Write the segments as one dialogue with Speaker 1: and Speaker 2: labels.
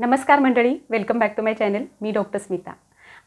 Speaker 1: नमस्कार मंडळी welcome back to my channel me doctor Smita.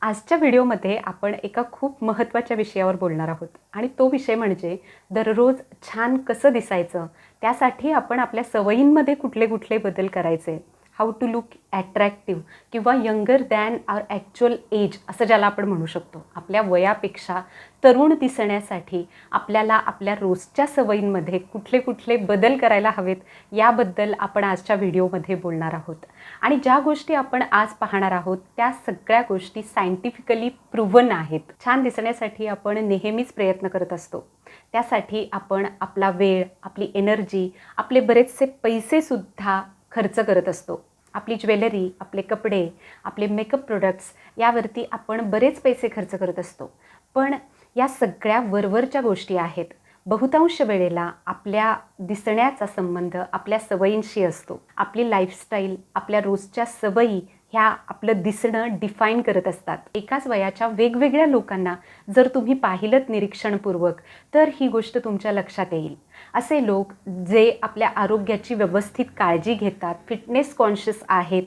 Speaker 1: आजच्या व्हिडिओमध्ये आपण एका खूप महत्त्वाच्या विषयावर बोलणार आहोत. आणि तो विषय म्हणजे दररोज छान कसं दिसायचं? त्यासाठी आपण आपल्या सवयींमध्ये कुठले कुठले बदल करायचे? हाऊ टू लुक ॲट्रॅक्टिव्ह किंवा younger than our actual age असं ज्याला आपण म्हणू शकतो. आपल्या वयापेक्षा तरुण दिसण्यासाठी आपल्याला आपल्या रोजच्या सवयींमध्ये कुठले कुठले बदल करायला हवेत याबद्दल आपण आजच्या व्हिडिओमध्ये बोलणार आहोत. आणि ज्या गोष्टी आपण आज पाहणार आहोत त्या सगळ्या गोष्टी सायंटिफिकली प्रूव्हन आहेत. छान दिसण्यासाठी आपण नेहमीच प्रयत्न करत असतो. त्यासाठी आपण आपला वेळ आपली एनर्जी आपले बरेचसे पैसेसुद्धा खर्च करत असतो. आपली ज्वेलरी आपले कपडे आपले मेकअप प्रोडक्ट्स यावरती आपण बरेच पैसे खर्च करत असतो. पण या सगळ्या वरवरच्या गोष्टी आहेत. बहुतांश वेळेला आपल्या दिसण्याचा संबंध आपल्या सवयींशी असतो. आपली लाईफस्टाईल आपल्या रोजच्या सवयी ह्या आपलं दिसणं डिफाईन करत असतात. एकाच वयाच्या वेगवेगळ्या लोकांना जर तुम्ही पाहिलं निरीक्षणपूर्वक तर ही गोष्ट तुमच्या लक्षात येईल. असे लोक जे आपल्या आरोग्याची व्यवस्थित काळजी घेतात फिटनेस कॉन्शियस आहेत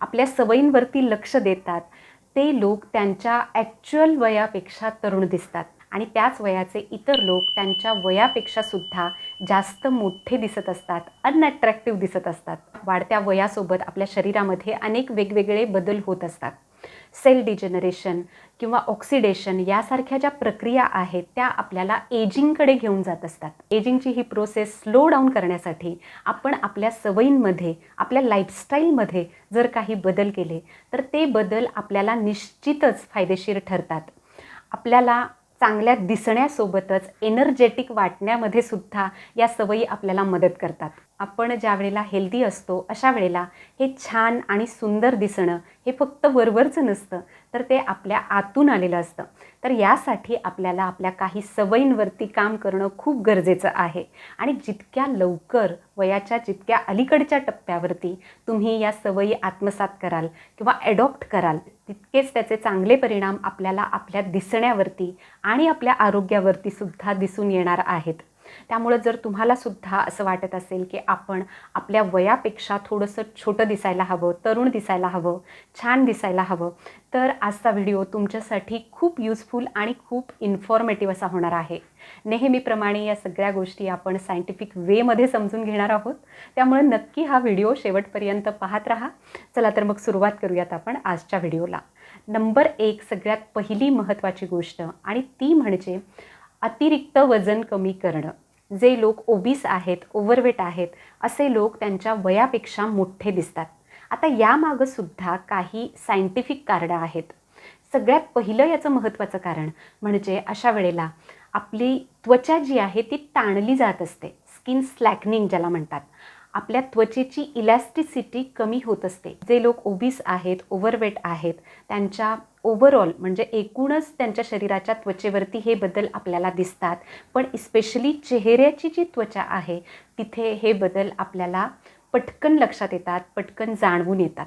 Speaker 1: आपल्या सवयींवरती लक्ष देतात ते लोक त्यांच्या ॲक्च्युअल वयापेक्षा तरुण दिसतात. आणि त्याच वयाचे इतर लोक त्यांच्या वयापेक्षा सुद्धा जास्त मोठे दिसत असतात अनअट्रॅक्टिव्ह दिसत असतात. वाढत्या वयासोबत आपल्या शरीरामध्ये अनेक वेगवेगळे बदल होत असतात. सेल डिजनरेशन किंवा ऑक्सिडेशन यासारख्या ज्या प्रक्रिया आहेत त्या आपल्याला एजिंगकडे घेऊन जात असतात. एजिंगची ही प्रोसेस स्लो डाऊन करण्यासाठी आपण आपल्या सवयींमध्ये आपल्या लाईफस्टाईलमध्ये जर काही बदल केले तर ते बदल आपल्याला निश्चितच फायदेशीर ठरतात. आपल्याला चांगल्या दिसण्यासोबतच एनर्जेटिक वाटण्यामध्ये सुद्धा या सवयी आपल्याला मदत करतात. आपण ज्या वेळेला हेल्दी असतो अशा वेळेला हे छान आणि सुंदर दिसणं हे फक्त वरवरचं नसतं. तर ते आपल्या आतून आलेलं असतं. तर यासाठी आपल्याला आपल्या काही सवयींवरती काम करणं खूप गरजेचं आहे. आणि जितक्या लवकर वयाच्या जितक्या अलीकडच्या टप्प्यावरती तुम्ही या सवयी आत्मसात कराल किंवा ॲडॉप्ट कराल तितकेच त्याचे चांगले परिणाम आपल्याला आपल्या दिसण्यावरती आणि आपल्या आरोग्यावरती सुद्धा दिसून येणार आहेत. त्यामुळं जर तुम्हाला सुद्धा असं वाटत असेल की आपण आपल्या वयापेक्षा थोडंसं छोटं दिसायला हवं तरुण दिसायला हवं छान दिसायला हवं तर आजचा व्हिडिओ तुमच्यासाठी खूप युजफुल आणि खूप इन्फॉर्मेटिव्ह असा होणार आहे. नेहमीप्रमाणे या सगळ्या गोष्टी आपण सायंटिफिक वेमध्ये समजून घेणार आहोत. त्यामुळे नक्की हा व्हिडिओ शेवटपर्यंत पाहत राहा. चला तर मग सुरुवात करूयात आपण आजच्या व्हिडिओला. नंबर एक सगळ्यात पहिली महत्त्वाची गोष्ट आणि ती म्हणजे अतिरिक्त वजन कमी करणं. जे लोक ओबीस आहेत ओव्हरवेट आहेत असे लोक त्यांच्या वयापेक्षा मोठे दिसतात. आता यामागं सुद्धा काही सायंटिफिक कारणं आहेत. सगळ्यात पहिलं याचं महत्त्वाचं कारण म्हणजे अशा वेळेला आपली त्वचा जी आहे ती ताणली जात असते. स्किन स्लॅकनिंग ज्याला म्हणतात. आपल्या त्वचेची इलॅस्टिसिटी कमी होत असते. जे लोक ओबीस आहेत ओव्हरवेट आहेत त्यांच्या ओव्हरऑल म्हणजे एकूणच त्यांच्या शरीराच्या त्वचेवरती हे बदल आपल्याला दिसतात. पण इस्पेशली चेहऱ्याची जी त्वचा आहे तिथे हे बदल आपल्याला पटकन लक्षात येतात पटकन जाणवून येतात.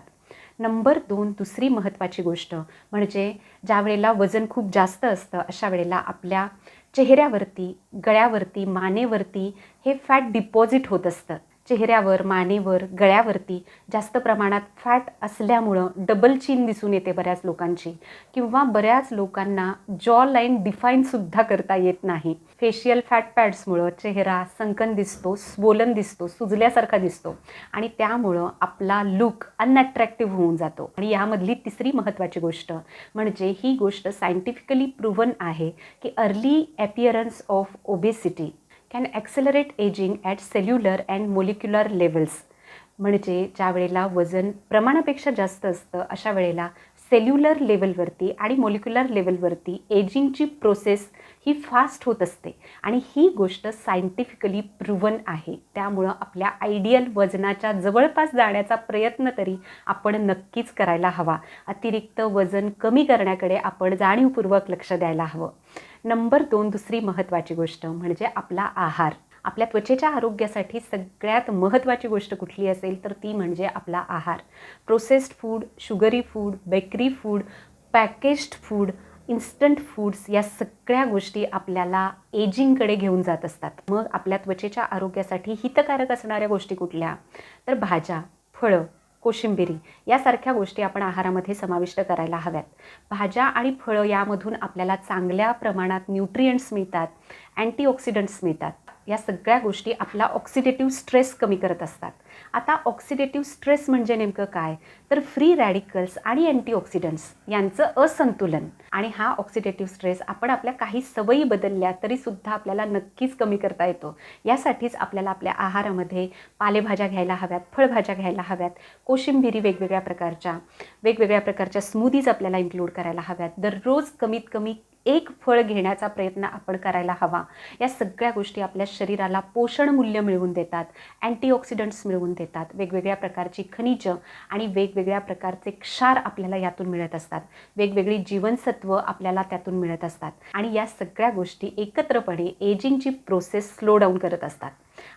Speaker 1: नंबर दोन दुसरी महत्त्वाची गोष्ट म्हणजे ज्या वेळेला वजन खूप जास्त असतं अशा वेळेला आपल्या चेहऱ्यावरती गळ्यावरती मानेवरती हे फॅट डिपॉझिट होत असतं. चेहऱ्यावर मानेवर गळ्यावरती जास्त प्रमाणात फॅट असल्यामुळं डबल चीन दिसून येते बऱ्याच लोकांची. किंवा बऱ्याच लोकांना जॉ लाईन डिफाईनसुद्धा करता येत नाही. फेशियल फॅट पॅड्समुळं चेहरा संकन दिसतो स्वोलन दिसतो सुजल्यासारखा दिसतो. आणि त्यामुळं आपला लुक अनअट्रॅक्टिव्ह होऊन जातो. आणि यामधली तिसरी महत्त्वाची गोष्ट म्हणजे ही गोष्ट सायंटिफिकली प्रूव्हन आहे की early appearance of obesity can accelerate ageing at cellular and molecular levels म्हणजे ज्या वेळेला वजन प्रमाणापेक्षा जास्त असतं अशा वेळेला सेल्युलर लेवलवरती आणि मोलिक्युलर लेवलवरती एजिंगची प्रोसेस ही फास्ट होत असते. आणि ही गोष्ट सायंटिफिकली प्रूवन आहे. त्यामुळं आपल्या आयडियल वजनाच्या जवळपास जाण्याचा प्रयत्न तरी आपण नक्कीच करायला हवा. अतिरिक्त वजन कमी करण्याकडे आपण जाणीवपूर्वक लक्ष द्यायला हवं. नंबर दोन दुसरी महत्त्वाची गोष्ट म्हणजे आपला आहार. आपल्या त्वचेच्या आरोग्यासाठी सगळ्यात महत्त्वाची गोष्ट कुठली असेल तर ती म्हणजे आपला आहार. Processed food sugary food bakery food packaged food instant foods या सगळ्या गोष्टी आपल्याला एजिंगकडे घेऊन जात असतात. मग आपल्या त्वचेच्या आरोग्यासाठी हितकारक असणाऱ्या गोष्टी कुठल्या? तर भाज्या फळं कोशिंबिरी यासारख्या गोष्टी आपण आहारामध्ये समाविष्ट करायला हव्यात. भाज्या आणि फळं यामधून आपल्याला चांगल्या प्रमाणात न्यूट्रियंट्स मिळतात अँटीऑक्सिडंट्स मिळतात. या सगळ्या गोष्टी आपला ऑक्सिडेटिव्ह स्ट्रेस कमी करत असतात. आता ऑक्सिडेटिव्ह स्ट्रेस म्हणजे नेमकं काय? तर फ्री रॅडिकल्स आणि अँटीऑक्सिडंट्स यांचं असंतुलन. आणि हा ऑक्सिडेटिव्ह स्ट्रेस आपण आपल्या काही सवयी बदलल्या तरीसुद्धा आपल्याला नक्कीच कमी करता येतो. यासाठीच आपल्याला आपल्या आहारामध्ये पालेभाज्या घ्यायला हव्यात फळभाज्या घ्यायला हव्यात कोशिंबिरी वेगवेगळ्या प्रकारच्या वेगवेगळ्या प्रकारच्या स्मूदीज आपल्याला इन्क्लूड करायला हव्यात. दररोज कमीत कमी एक फळ घेण्याचा प्रयत्न आपण करायला हवा. या सगळ्या गोष्टी आपल्या शरीराला पोषण मूल्य मिळवून देतात. अँटीऑक्सिडंट्स मिळवून देतात. वेगवेगळ्या प्रकारची खनिजं आणि वेगवेगळ्या प्रकारचे क्षार आपल्याला यातून मिळत असतात. वेगवेगळी जीवनसत्व आपल्याला त्यातून मिळत असतात. आणि या सगळ्या गोष्टी एकत्रपणे एजिंगची प्रोसेस स्लो डाऊन करत असतात.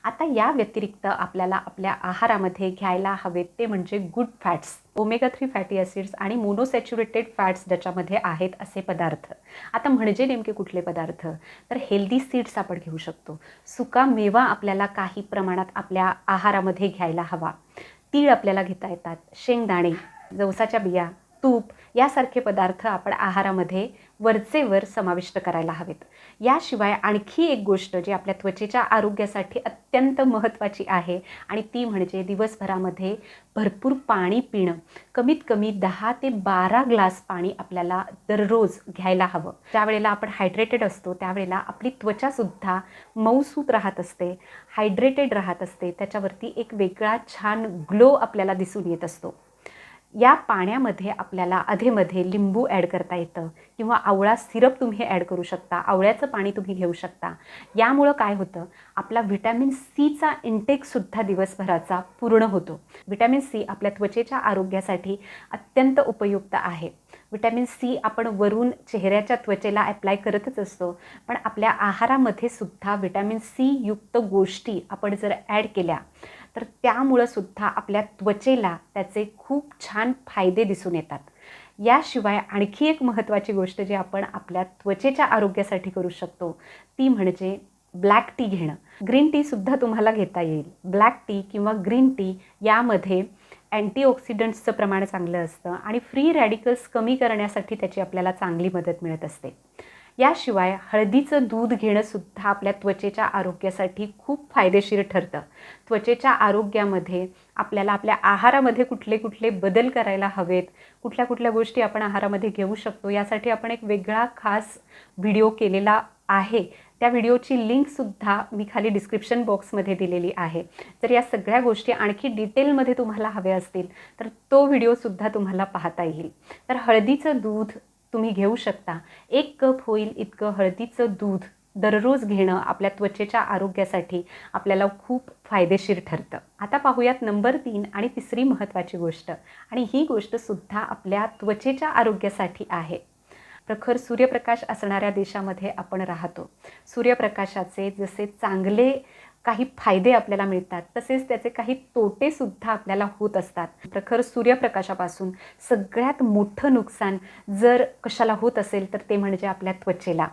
Speaker 1: आता या व्यतिरिक्त आपल्याला आपल्या आहारामध्ये घ्यायला हवेत ते म्हणजे good fats omega three fatty acids आणि मोनोसॅच्युरेटेड फॅट्स ज्याच्यामध्ये आहेत असे पदार्थ. आता म्हणजे नेमके कुठले पदार्थ? तर हेल्दी सीड्स आपण घेऊ शकतो. सुका मेवा आपल्याला काही प्रमाणात आपल्या आहारामध्ये घ्यायला हवा. तीळ आपल्याला घेता येतात. शेंगदाणे जवसाच्या बिया तूप यासारखे पदार्थ आपण आहारामध्ये वरचेवर समाविष्ट करायला हवेत. याशिवाय आणखी एक गोष्ट जी आपल्या त्वचेच्या आरोग्यासाठी अत्यंत महत्त्वाची आहे आणि ती म्हणजे दिवसभरामध्ये भरपूर पाणी पिणं. कमीत कमी दहा ते बारा ग्लास पाणी आपल्याला दररोज घ्यायला हवं. ज्यावेळेला आपण हायड्रेटेड असतो त्यावेळेला आपली त्वचासुद्धा मऊसूत राहत असते हायड्रेटेड राहत असते. त्याच्यावरती एक वेगळा छान ग्लो आपल्याला दिसून येत असतो. या पाण्यामध्ये आपल्याला अधेमध्ये लिंबू ॲड करता येतं किंवा आवळा सिरप तुम्ही ॲड करू शकता आवळ्याचं पाणी तुम्ही घेऊ शकता. यामुळं काय होतं? आपला व्हिटॅमिन सीचा इंटेकसुद्धा दिवसभराचा पूर्ण होतो. व्हिटॅमिन सी आपल्या त्वचेच्या आरोग्यासाठी अत्यंत उपयुक्त आहे. व्हिटॅमिन सी आपण वरून चेहऱ्याच्या त्वचेला ॲप्लाय करतच असतो पण आपल्या आहारामध्ये सुद्धा व्हिटॅमिन सी युक्त गोष्टी आपण जर ॲड केल्या तर त्यामुळं सुद्धा आपल्या त्वचेला त्याचे खूप छान फायदे दिसून येतात. याशिवाय आणखी एक महत्त्वाची गोष्ट जी आपण आपल्या त्वचेच्या आरोग्यासाठी करू शकतो ती म्हणजे ब्लॅक टी घेणं. ग्रीन टीसुद्धा तुम्हाला घेता येईल. ब्लॅक टी किंवा ग्रीन टी यामध्ये अँटीऑक्सिडंट्सचं प्रमाण चांगलं असतं आणि फ्री रॅडिकल्स कमी करण्यासाठी त्याची आपल्याला चांगली मदत मिळत असते. याशिवाय हळदीचं दूध घेणंसुद्धा आपल्या त्वचेच्या आरोग्यासाठी खूप फायदेशीर ठरतं. त्वचेच्या आरोग्यामध्ये आपल्याला आपल्या आहारामध्ये कुठले कुठले बदल करायला हवेत कुठल्या कुठल्या गोष्टी आपण आहारामध्ये घेऊ शकतो यासाठी आपण एक वेगळा खास व्हिडिओ केलेला आहे. त्या व्हिडिओची लिंकसुद्धा मी खाली डिस्क्रिप्शन बॉक्समध्ये दिलेली आहे. जर या सगळ्या गोष्टी आणखी डिटेलमध्ये तुम्हाला हव्या असतील तर तो व्हिडिओसुद्धा तुम्हाला पाहता येईल. तर हळदीचं दूध तुम्ही घेऊ शकता. एक कप होईल इतकं हळदीचं दूध दररोज घेणं आपल्या त्वचेच्या आरोग्यासाठी आपल्याला खूप फायदेशीर ठरतं. आता पाहूयात नंबर तीन आणि तिसरी महत्त्वाची गोष्ट. आणि ही गोष्टसुद्धा आपल्या त्वचेच्या आरोग्यासाठी आहे. प्रखर सूर्यप्रकाश असणाऱ्या देशामध्ये आपण राहतो. सूर्यप्रकाशाचे जसे चांगले काही फायदे आपल्याला मिळतात तसेच त्याचे काही तोटेसुद्धा आपल्याला होत असतात. प्रखर सूर्यप्रकाशापासून सगळ्यात मोठं नुकसान जर कशाला होत असेल तर ते म्हणजे आपल्या त्वचेला.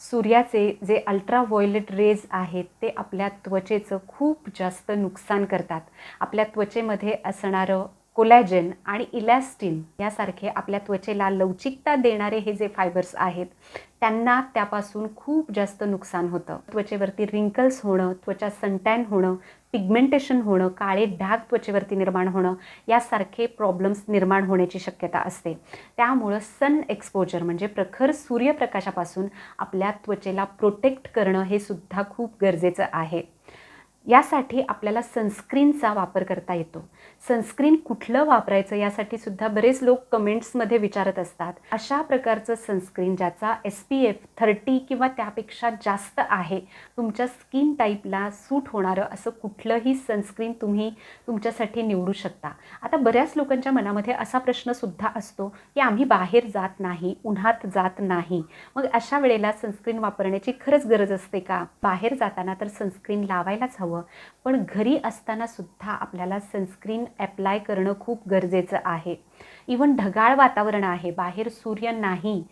Speaker 1: सूर्याचे जे अल्ट्राव्हायोलेट रेज आहेत ते आपल्या त्वचेचं खूप जास्त नुकसान करतात. आपल्या त्वचेमध्ये असणारं कोलॅजन आणि इलॅस्टिन यासारखे आपल्या त्वचेला लवचिकता देणारे हे जे फायबर्स आहेत त्यांना त्यापासून खूप जास्त नुकसान होतं. त्वचेवरती रिंकल्स होणं त्वचा सनटॅन होणं पिगमेंटेशन होणं काळे डाग त्वचेवरती निर्माण होणं यासारखे प्रॉब्लेम्स निर्माण होण्याची शक्यता असते. त्यामुळं सन एक्सपोजर म्हणजे प्रखर सूर्यप्रकाशापासून आपल्या त्वचेला प्रोटेक्ट करणं हे सुद्धा खूप गरजेचं आहे. यासाठी आपल्याला सनस्क्रीनचा वापर करता येतो. सनस्क्रीन कुठलं वापरायचं यासाठी सुद्धा बरेच लोक कमेंट्समध्ये विचारत असतात. अशा प्रकारचं सनस्क्रीन ज्याचा एस पी एफ थर्टी किंवा त्यापेक्षा जास्त आहे तुमच्या स्किन टाईपला सूट होणारं असं कुठलंही सनस्क्रीन तुम्ही तुमच्यासाठी निवडू शकता. आता बऱ्याच लोकांच्या मनामध्ये असा प्रश्नसुद्धा असतो की आम्ही बाहेर जात नाही उन्हात जात नाही. मग अशा वेळेला सनस्क्रीन वापरण्याची खरंच गरज असते का? बाहेर जाताना तर सनस्क्रीन लावायलाच हवं. पण घरी असताना सुद्धा आपल्याला सनस्क्रीन ॲप्लाय करणं खूप गरजेचं आहे. इवन ढगाळ वातावरण आहे बाहेर सूर्य नाही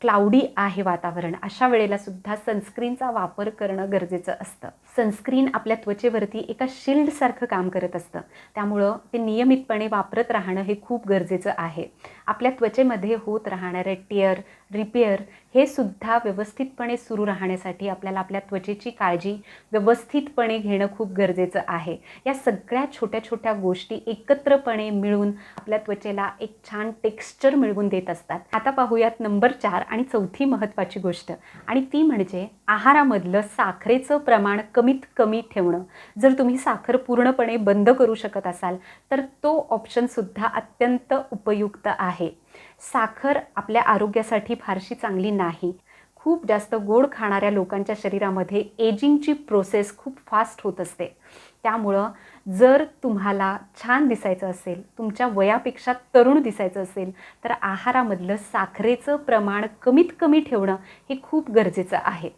Speaker 1: क्लाउडी आहे वातावरण अशा वेळेला सुद्धा सनस्क्रीनचा वापर करणं गरजेचं असतं. सनस्क्रीन आपल्या त्वचेवरती एका शिल्डसारखं काम करत असतं. त्यामुळं ते नियमितपणे वापरत राहणं हे खूप गरजेचं आहे. आपल्या त्वचेमध्ये होत राहणारे टिअर रिपेअर हे सुद्धा व्यवस्थितपणे सुरू राहण्यासाठी आपल्याला आपल्या त्वचेची काळजी व्यवस्थितपणे घेणं खूप गरजेचं आहे. या सगळ्या छोट्या छोट्या गोष्टी एकत्रपणे मिळून आपल्या त्वचेला एक छान टेक्स्चर मिळवून देत असतात. आता पाहूयात नंबर चार आणि चौथी महत्त्वाची गोष्ट आणि ती म्हणजे आहारामधलं साखरेचं प्रमाण कमीत कमी ठेवणं. जर तुम्ही साखर पूर्णपणे बंद करू शकत असाल तर तो ऑप्शनसुद्धा अत्यंत उपयुक्त आहे. साखर आपल्या आरोग्यासाठी फारशी चांगली नाही. खूप जास्त गोड खाणाऱ्या लोकांच्या शरीरामध्ये एजिंगची प्रोसेस खूप फास्ट होत असते. त्यामुळं जर तुम्हाला छान दिसायचं असेल तुमच्या वयापेक्षा तरुण दिसायचं असेल तर आहारामधलं साखरेचं प्रमाण कमीत कमी ठेवणं हे खूप गरजेचं आहे.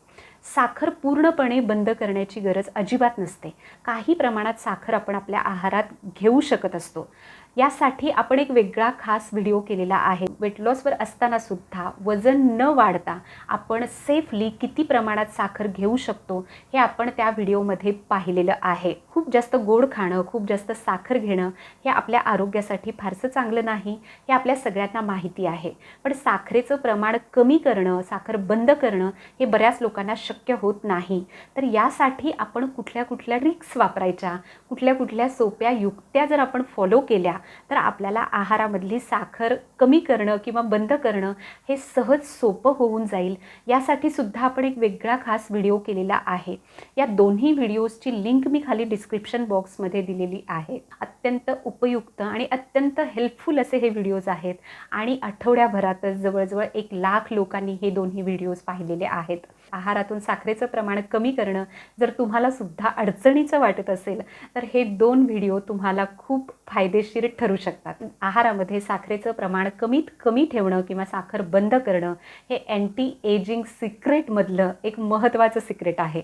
Speaker 1: साखर पूर्णपणे बंद करण्याची गरज अजिबात नसते. काही प्रमाणात साखर आपण आपल्या आहारात घेऊ शकत असतो. यासाठी आपण एक वेगळा खास व्हिडिओ केलेला आहे. वेट लॉसवर असताना सुद्धा वजन न वाढता आपण सेफली किती प्रमाणात साखर घेऊ शकतो हे आपण त्या व्हिडिओमध्ये पाहिलेलं आहे. खूप जास्त गोड खाणं खूप जास्त साखर घेणं हे आपल्या आरोग्यासाठी फारसं चांगलं नाही हे आपल्या सगळ्यांना माहिती आहे. पण साखरेचं प्रमाण कमी करणं साखर बंद करणं हे बऱ्याच लोकांना शक्य होत नाही. तर यासाठी आपण कुठल्या कुठल्या रिक्स वापरायच्या कुठल्या कुठल्या सोप्या युक्त्या जर आपण फॉलो केल्या तर आपल्याला आहारामधली साखर कमी करणं किंवा बंद करणं हे सहज सोपं होऊन जाईल. यासाठी सुद्धा आपण एक वेगळा खास व्हिडिओ केलेला आहे. या दोन्ही व्हिडिओजची लिंक मी खाली डिस्क्रिप्शन बॉक्समध्ये दिलेली आहे. अत्यंत उपयुक्त आणि अत्यंत हेल्पफुल असे हे व्हिडिओज आहेत आणि आठवड्याभरातच जवळजवळ एक लाख लोकांनी हे दोन्ही व्हिडिओज पाहिलेले आहेत. आहारातून साखरेचं प्रमाण कमी करणं जर तुम्हाला सुद्धा अडचणीचं वाटत असेल तर हे दोन व्हिडिओ तुम्हाला खूप फायदेशीर ठरू शकतात. आहारामध्ये साखरेचं प्रमाण कमीत कमी ठेवणं किंवा साखर बंद करणं हे अँटी एजिंग सिक्रेटमधलं एक महत्त्वाचं सिक्रेट आहे.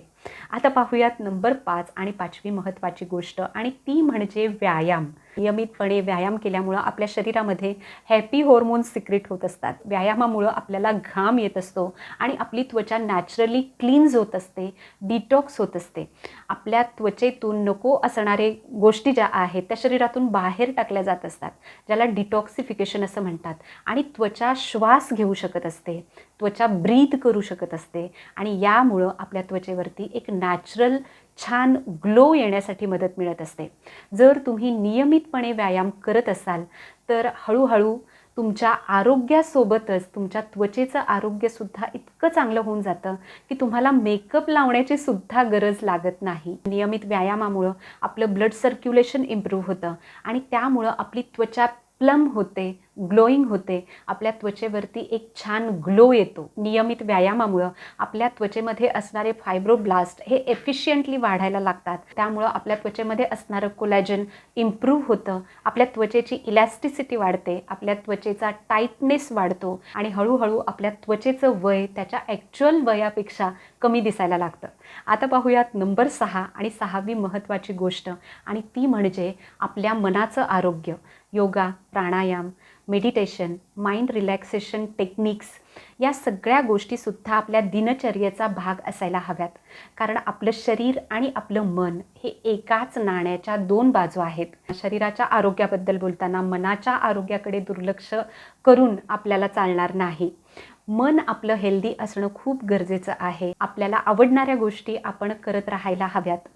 Speaker 1: आता पाहूयात नंबर पाच आणि पाचवी महत्त्वाची गोष्ट आणि ती म्हणजे व्यायाम. नियमितपणे व्यायाम केल्यामुळं आपल्या शरीरामध्ये हॅपी हॉर्मोन्स सिक्रेट होत असतात. व्यायामामुळं आपल्याला घाम येत असतो आणि आपली त्वचा नॅचरली क्लीन्ज होत असते डिटॉक्स होत असते. आपल्या त्वचेतून नको असणारे गोष्टी ज्या आहेत त्या शरीरातून बाहेर टाकल्या जात असतात ज्याला डिटॉक्सिफिकेशन असं म्हणतात. आणि त्वचा श्वास घेऊ शकत असते त्वचा ब्रीथ करू शकत असते आणि यामुळं आपल्या त्वचेवरती एक नॅचरल छान ग्लो येण्यासाठी मदत मिळत असते. जर तुम्ही नियमितपणे व्यायाम करत असाल तर हळूहळू तुमच्या आरोग्यासोबतच तुमच्या त्वचेचं आरोग्यसुद्धा इतकं चांगलं होऊन जातं की तुम्हाला मेकअप लावण्याची सुद्धा गरज लागत नाही. नियमित व्यायामामुळं आपलं ब्लड सर्क्युलेशन इम्प्रूव्ह होतं आणि त्यामुळं आपली त्वचा प्लम होते ग्लोईंग होते आपल्या त्वचेवरती एक छान ग्लो येतो. नियमित व्यायामामुळं आपल्या त्वचेमध्ये असणारे फायब्रोब्लास्ट हे एफिशियंटली वाढायला लागतात. त्यामुळं आपल्या त्वचेमध्ये असणारं कोलॅजन इम्प्रूव्ह होतं. आपल्या त्वचेची इलॅस्टिसिटी वाढते आपल्या त्वचेचा टाईटनेस वाढतो आणि हळूहळू आपल्या त्वचेचं वय त्याच्या ॲक्च्युअल वयापेक्षा कमी दिसायला लागतं. आता पाहूयात नंबर सहा आणि सहावी महत्त्वाची गोष्ट आणि ती म्हणजे आपल्या मनाचं आरोग्य. Yoga pranayama meditation mind relaxation techniques या सगळ्या गोष्टीसुद्धा आपल्या दिनचर्येचा भाग असायला हव्यात. कारण आपलं शरीर आणि आपलं मन हे एकाच नाण्याच्या दोन बाजू आहेत. शरीराच्या आरोग्याबद्दल बोलताना मनाच्या आरोग्याकडे दुर्लक्ष करून आपल्याला चालणार नाही. मन आपलं हेल्दी असणं खूप गरजेचं आहे. आपल्याला आवडणाऱ्या गोष्टी आपण करत राहायला हव्यात.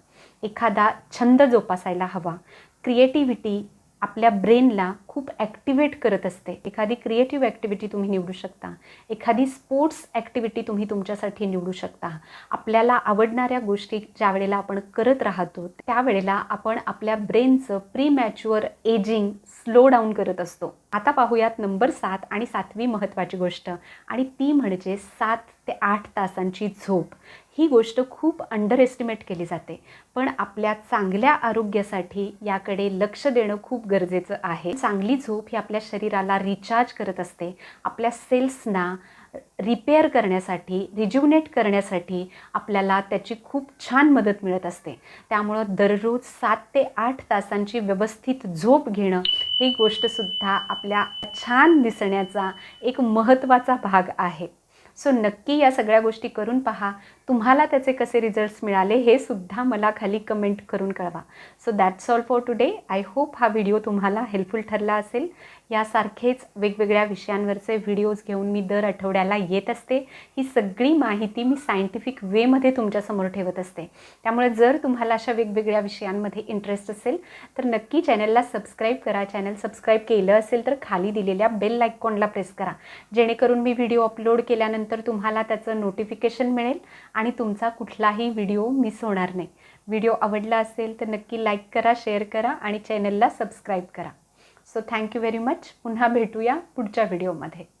Speaker 1: एखादा छंद जोपासायला हवा. क्रिएटिव्हिटी आपल्या ब्रेनला खूप ॲक्टिवेट करत असते. एखादी क्रिएटिव्ह ॲक्टिव्हिटी तुम्ही निवडू शकता. एखादी स्पोर्ट्स ॲक्टिव्हिटी तुम्ही तुमच्यासाठी निवडू शकता. आपल्याला आवडणाऱ्या गोष्टी ज्या वेळेला आपण करत राहतो त्यावेळेला आपण आपल्या ब्रेनचं premature ageing slow down करत असतो. आता पाहूयात नंबर सात आणि सातवी महत्त्वाची गोष्ट. आणि ती म्हणजे सात ते आठ तासांची झोप. ही गोष्ट खूप अंडर एस्टिमेट केली जाते. पण आपल्या चांगल्या आरोग्यासाठी याकडे लक्ष देणं खूप गरजेचं आहे. चांगली झोप ही आपल्या शरीराला रिचार्ज करत असते. आपल्या सेल्सना रिपेअर करण्यासाठी रिज्युनेट करण्यासाठी आपल्याला त्याची खूप छान मदत मिळत असते. त्यामुळं दररोज सात ते आठ तासांची व्यवस्थित झोप घेणं ही गोष्टसुद्धा आपल्या छान दिसण्याचा एक महत्त्वाचा भाग आहे. सो नक्की या सगळ्या गोष्टी करून पहा. तुम्हाला त्याचे कसे रिझल्ट्स मिळाले हे सुद्धा मला खाली कमेंट करून कळवा. So that's all for today I hope हा व्हिडिओ तुम्हाला हेल्पफुल ठरला असेल. यासारखेच वेगवेगळ्या विषयांवरचे व्हिडिओज घेऊन मी दर आठवड्याला येत असते. ही सगळी माहिती मी सायंटिफिक वेमध्ये तुमच्यासमोर ठेवत असते. त्यामुळे जर तुम्हाला अशा वेगवेगळ्या विषयांमध्ये इंटरेस्ट असेल तर नक्की चॅनलला सबस्क्राईब करा. चॅनल सबस्क्राईब केलं असेल तर खाली दिलेल्या बेल आयकॉनला प्रेस करा. जेणेकरून मी व्हिडिओ अपलोड केल्यानंतर तुम्हाला त्याचं नोटिफिकेशन मिळेल. आणि तुमचा कुठलाही व्हिडिओ मिस होणार नाही. व्हिडिओ आवडला असेल तर नक्की लाईक करा शेअर करा आणि चॅनलला सबस्क्राईब करा. सो थँक्यू व्हेरी मच पुन्हा भेटूया पुढच्या व्हिडिओमध्ये.